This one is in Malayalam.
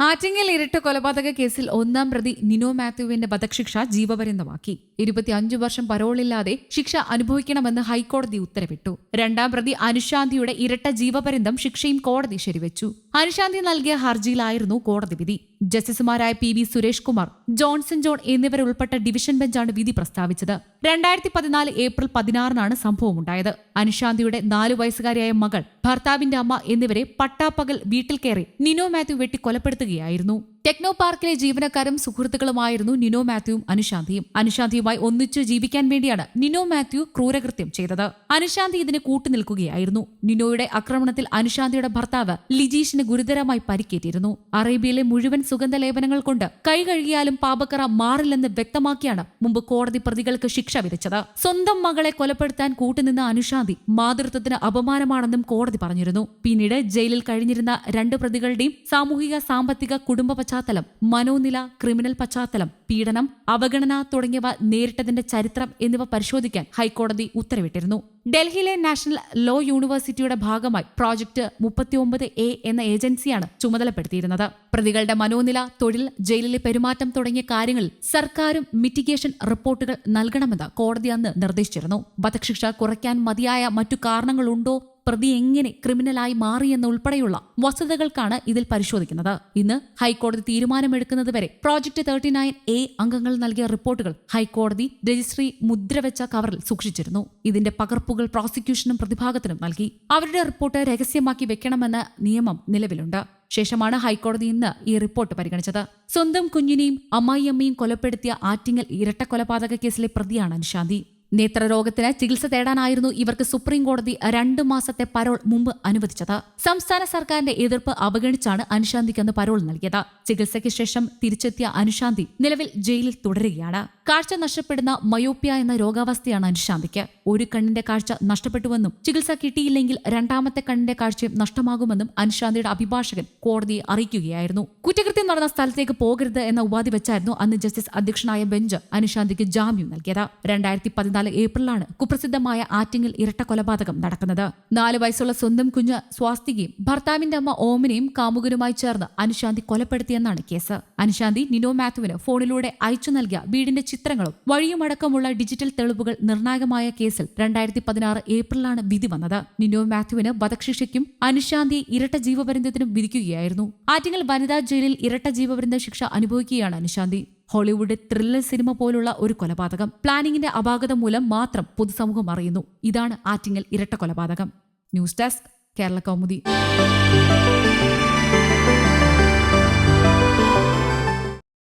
ആറ്റിങ്ങൽ ഇരട്ട കൊലപാതക കേസിൽ ഒന്നാം പ്രതി നിനോ മാത്യുവിന്റെ വധശിക്ഷ ജീവപര്യന്തമാക്കി. ഇരുപത്തിയഞ്ചു വർഷം പരോളില്ലാതെ ശിക്ഷ അനുഭവിക്കണമെന്ന് ഹൈക്കോടതി ഉത്തരവിട്ടു. രണ്ടാം പ്രതി അനുശാന്തിയുടെ ഇരട്ട ജീവപര്യന്തം ശിക്ഷയും കോടതി ശരിവെച്ചു. അനുശാന്തി നൽകിയ ഹർജിയിലായിരുന്നു കോടതി വിധി. ജസ്റ്റിസുമാരായ P V Suresh Kumar Johnson John എന്നിവരുൾപ്പെട്ട division ബെഞ്ചാണ് വിധി പ്രസ്താവിച്ചത്. രണ്ടായിരത്തി പതിനാല് ഏപ്രിൽ പതിനാറിനാണ് സംഭവമുണ്ടായത്. അനുശാന്തിയുടെ നാലു വയസ്സുകാരിയായ മകൾ ഭർത്താവിന്റെ അമ്മ എന്നിവരെ പട്ടാപ്പകൽ വീട്ടിൽ കയറി നിനോ മാത്യു വെട്ടി കൊലപ്പെടുത്തുകയായിരുന്നു. ടെക്നോ പാർക്കിലെ ജീവനക്കാരും സുഹൃത്തുക്കളുമായിരുന്നു നിനോ മാത്യുവും അനുശാന്തിയും. അനുശാന്തിയുമായി ഒന്നിച്ചു ജീവിക്കാൻ വേണ്ടിയാണ് നിനോ മാത്യു ക്രൂരകൃത്യം ചെയ്തത്. അനുശാന്തി ഇതിന് കൂട്ടുനിൽക്കുകയായിരുന്നു നിനോയുടെ ആക്രമണത്തിൽ അനുശാന്തിയുടെ ഭർത്താവ് ലിജീഷിന് ഗുരുതരമായി പരിക്കേറ്റിരുന്നു. അറേബ്യയിലെ മുഴുവൻ സുഗന്ധലേപനങ്ങൾ കൊണ്ട് കൈ കഴുകിയാലും പാപക്കറ മാറില്ലെന്ന് വ്യക്തമാക്കിയാണ് മുമ്പ് കോടതി പ്രതികൾക്ക് ശിക്ഷ വിധിച്ചത്. സ്വന്തം മകളെ കൊലപ്പെടുത്താൻ കൂട്ടുനിന്ന അനുശാന്തി മാതൃത്വത്തിന് അപമാനമാണെന്നും കോടതി പറഞ്ഞിരുന്നു. പിന്നീട് ജയിലിൽ കഴിഞ്ഞിരുന്ന രണ്ട് പ്രതികളുടെയും സാമൂഹിക സാമ്പത്തിക കുടുംബ പശ്ചാത്തലം മനോനില ക്രിമിനൽ പശ്ചാത്തലം. പീഡനം അവഗണന തുടങ്ങിയവ നേരിട്ടതിന്റെ ചരിത്രം എന്നിവ പരിശോധിക്കാൻ ഹൈക്കോടതി ഉത്തരവിട്ടിരുന്നു. ഡൽഹിയിലെ നാഷണൽ ലോ യൂണിവേഴ്സിറ്റിയുടെ ഭാഗമായി പ്രോജക്ട് മുപ്പത്തിയൊമ്പത് എ എന്ന ഏജൻസിയാണ് ചുമതലപ്പെടുത്തിയിരുന്നത്. പ്രതികളുടെ മനോനില തൊഴിൽ ജയിലിലെ പെരുമാറ്റം തുടങ്ങിയ കാര്യങ്ങളിൽ സർക്കാരും മിറ്റിഗേഷൻ റിപ്പോർട്ടുകൾ നൽകണമെന്ന് കോടതി അന്ന് നിർദ്ദേശിച്ചിരുന്നു. വധശിക്ഷ കുറയ്ക്കാൻ മതിയായ മറ്റു കാരണങ്ങളുണ്ടോ? പ്രതി എങ്ങനെ ക്രിമിനലായി മാറിയെന്നുൾപ്പെടെയുള്ള വസ്തുതകൾക്കാണ് ഇതിൽ പരിശോധിക്കുന്നത്. ഇന്ന് ഹൈക്കോടതി തീരുമാനമെടുക്കുന്നതുവരെ പ്രോജക്ട് തേർട്ടി നയൻ എ അംഗങ്ങൾ നൽകിയ റിപ്പോർട്ടുകൾ ഹൈക്കോടതി രജിസ്ട്രി മുദ്രവെച്ച കവറിൽ സൂക്ഷിച്ചിരുന്നു. ഇതിന്റെ പകർപ്പുകൾ പ്രോസിക്യൂഷനും പ്രതിഭാഗത്തിനും നൽകി. അവരുടെ റിപ്പോർട്ട് രഹസ്യമാക്കി വെക്കണമെന്ന നിയമം നിലവിലുണ്ട്. ശേഷമാണ് ഹൈക്കോടതി ഇന്ന് ഈ റിപ്പോർട്ട് പരിഗണിച്ചത്. സ്വന്തം കുഞ്ഞിനെയും അമ്മായിയമ്മയും കൊലപ്പെടുത്തിയ ആറ്റിങ്ങൽ ഇരട്ട കൊലപാതക കേസിലെ പ്രതിയാണ് അനുശാന്തി നേത്രരോഗത്തിന് ചികിത്സ തേടാനായിരുന്നു ഇവർക്ക് സുപ്രീം കോടതി രണ്ടു മാസത്തെ പരോൾ മുമ്പ് അനുവദിച്ചത്. സംസ്ഥാന സർക്കാരിന്റെ എതിർപ്പ് അവഗണിച്ചാണ് അനുശാന്തിക്ക് അന്ന് പരോൾ നൽകിയത്. ചികിത്സയ്ക്ക് ശേഷം തിരിച്ചെത്തിയ അനുശാന്തി നിലവിൽ ജയിലിൽ തുടരുകയാണ്. കാഴ്ച നഷ്ടപ്പെടുന്ന മയോപ്യ എന്ന രോഗാവസ്ഥയാണ് അനുശാന്തിക്ക്. ഒരു കണ്ണിന്റെ കാഴ്ച നഷ്ടപ്പെട്ടുവെന്നും ചികിത്സ കിട്ടിയില്ലെങ്കിൽ രണ്ടാമത്തെ കണ്ണിന്റെ കാഴ്ചയും നഷ്ടമാകുമെന്നും അനുശാന്തിയുടെ അഭിഭാഷകൻ കോടതിയെ അറിയിക്കുകയായിരുന്നു. കുറ്റകൃത്യം നടന്ന സ്ഥലത്തേക്ക് പോകരുത് എന്ന ഉപാധി വെച്ചായിരുന്നു അന്ന് ജസ്റ്റിസ് അധ്യക്ഷനായ ബെഞ്ച് അനുശാന്തിക്ക് ജാമ്യം നൽകിയത്. രണ്ടായിരത്തി പതിനാല് ഏപ്രിലാണ് കുപ്രസിദ്ധമായ ആറ്റിങ്ങിൽ ഇരട്ട കൊലപാതകം നടക്കുന്നത്. നാല് വയസ്സുള്ള സ്വന്തം കുഞ്ഞ് സ്വാസ്തികയും ഭർത്താവിന്റെ അമ്മ ഓമിനെയും കാമുകനുമായി ചേർന്ന് അനുശാന്തി കൊലപ്പെടുത്തിയെന്നാണ് കേസ്. അനുശാന്തി നിനോ മാത്യുവിന് ഫോണിലൂടെ അയച്ചു നൽകിയ വീടിന്റെ ചിത്രങ്ങളും വഴിയുമടക്കമുള്ള ഡിജിറ്റൽ തെളിവുകൾ നിർണായകമായ കേസിൽ രണ്ടായിരത്തി പതിനാറ് ഏപ്രിലാണ് വിധി വന്നത്. നിനോ മാത്യുവിന് വധശിക്ഷയ്ക്കും അനുശാന്തിയെ ഇരട്ട ജീവപര്യന്തത്തിനും വിധിക്കുകയായിരുന്നു. ആറ്റിങ്ങൽ വനിതാ ജയിലിൽ ഇരട്ട ജീവപര്യന്ത ശിക്ഷ അനുഭവിക്കുകയാണ് അനുശാന്തി. ഹോളിവുഡ് ത്രില്ലർ സിനിമ പോലുള്ള ഒരു കൊലപാതകം പ്ലാനിങ്ങിന്റെ അപാകത മൂലം മാത്രം പൊതുസമൂഹം അറിയുന്നു. ഇതാണ് ആറ്റിങ്ങൽ ഇരട്ട കൊലപാതകം. News desk Kerala Kaumudi.